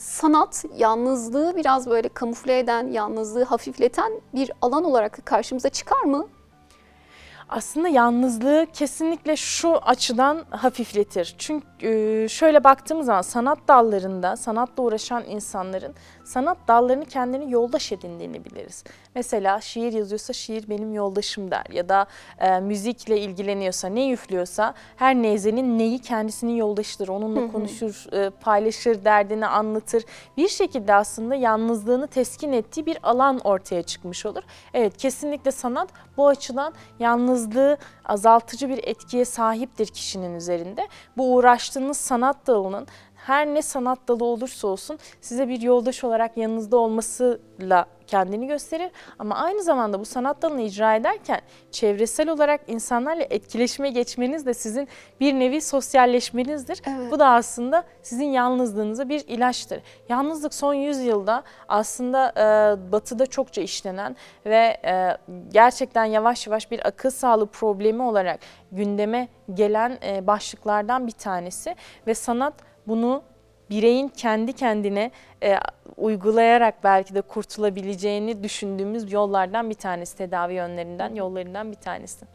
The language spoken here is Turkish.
sanat yalnızlığı biraz böyle kamufle eden, yalnızlığı hafifleten bir alan olarak karşımıza çıkar mı? Aslında yalnızlığı kesinlikle şu açıdan hafifletir. Çünkü e, şöyle baktığımız zaman sanat dallarında, sanatla uğraşan insanların sanat dallarını kendini yoldaş edindiğini biliriz. Mesela şiir yazıyorsa şiir benim yoldaşım der ya da e, müzikle ilgileniyorsa, ne üflüyorsa her neyzenin neyi kendisinin yoldaşıdır. Onunla konuşur, e, paylaşır, derdini anlatır. Bir şekilde aslında yalnızlığını teskin ettiği bir alan ortaya çıkmış olur. Evet kesinlikle sanat bu açıdan yalnızlığı azaltıcı bir etkiye sahiptir kişinin üzerinde. Bu uğraştığınız sanat dalının her ne sanat dalı olursa olsun size bir yoldaş olarak yanınızda olmasıyla kendini gösterir. Ama aynı zamanda bu sanat dalını icra ederken çevresel olarak insanlarla etkileşime geçmeniz de sizin bir nevi sosyalleşmenizdir. Evet. Bu da aslında sizin yalnızlığınıza bir ilaçtır. Yalnızlık son yüzyılda aslında e, batıda çokça işlenen ve e, gerçekten yavaş yavaş bir akıl sağlığı problemi olarak gündeme gelen e, başlıklardan bir tanesi ve sanat bunu bireyin kendi kendine e, uygulayarak belki de kurtulabileceğini düşündüğümüz yollardan bir tanesi, tedavi yönlerinden, yollarından bir tanesi.